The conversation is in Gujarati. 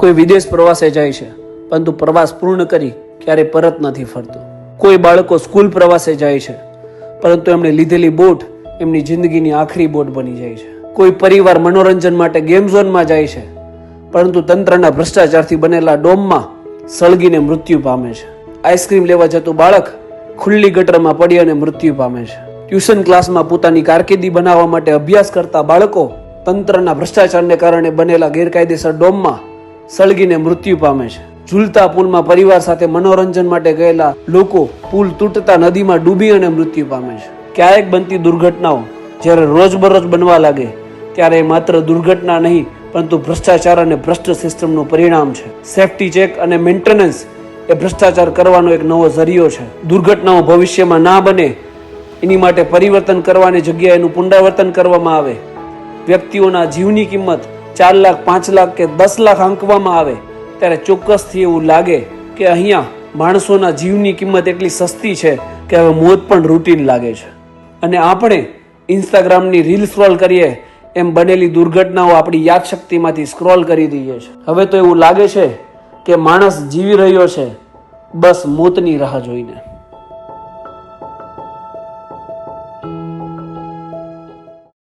કોઈ વિદેશ પ્રવાસે જાય છે, પરંતુ પ્રવાસ પૂર્ણ કરી ક્યારે પરત નથી ફરતું. કોઈ બાળકો સ્કૂલ પ્રવાસે જાય છે, પરંતુ એમણે લીધેલી બોટ એમની જિંદગીની આખરી બોટ બની જાય છે. કોઈ પરિવાર મનોરંજન માટે ગેમ ઝોનમાં જાય છે, પરંતુ તંત્રના ભ્રષ્ટાચારથી બનેલા ડોમમાં સળગીને મૃત્યુ પામે છે. આઈસ્ક્રીમ લેવા જતું બાળક ખુલ્લી ગટરમાં પડી અને મૃત્યુ પામે છે. ટ્યુશન ક્લાસમાં પોતાની કારકિર્દી બનાવવા માટે અભ્યાસ કરતા બાળકો તંત્રના ભ્રષ્ટાચારને કારણે બનેલા ગેરકાયદેસર ડોમમાં સળગીને મૃત્યુ પામે છે. ઝૂલતા પુલમાં પરિવાર સાથે મનોરંજન માટે ગયેલા લોકો પુલ તૂટતા નદીમાં ડૂબી અને મૃત્યુ પામે છે. ક્યારેક બનતી દુર્ઘટનાઓ જ્યારે રોજબરોજ બનવા લાગે, ત્યારે એ માત્ર દુર્ઘટના નહીં, પરંતુ ભ્રષ્ટાચાર અને ભ્રષ્ટ સિસ્ટમનું પરિણામ છે. સેફટી ચેક અને મેન્ટેનન્સ એ ભ્રષ્ટાચાર કરવાનો એક નવો ઝરિયો છે. દુર્ઘટનાઓ ભવિષ્યમાં ના બને, એની માટે પરિવર્તન કરવાની જગ્યાએ એનું પુનરાવર્તન કરવામાં આવે. વ્યક્તિઓના જીવની કિંમત ચાર લાખ, પાંચ લાખ કે દસ લાખ આંકવામાં આવે, ત્યારે ચોક્કસથી એવું લાગે કે અહીંયા માણસોના જીવની કિંમત એટલી સસ્તી છે કે હવે મોત પણ રૂટીન લાગે છે. અને આપણે ઇન્સ્ટાગ્રામની રીલ સ્ક્રોલ કરીએ, એમ બનેલી દુર્ઘટનાઓ આપણી યાદશક્તિમાંથી સ્ક્રોલ કરી દઈએ છે. હવે તો એવું લાગે છે કે માણસ જીવી રહ્યો છે, બસ મોતની રાહ જોઈને.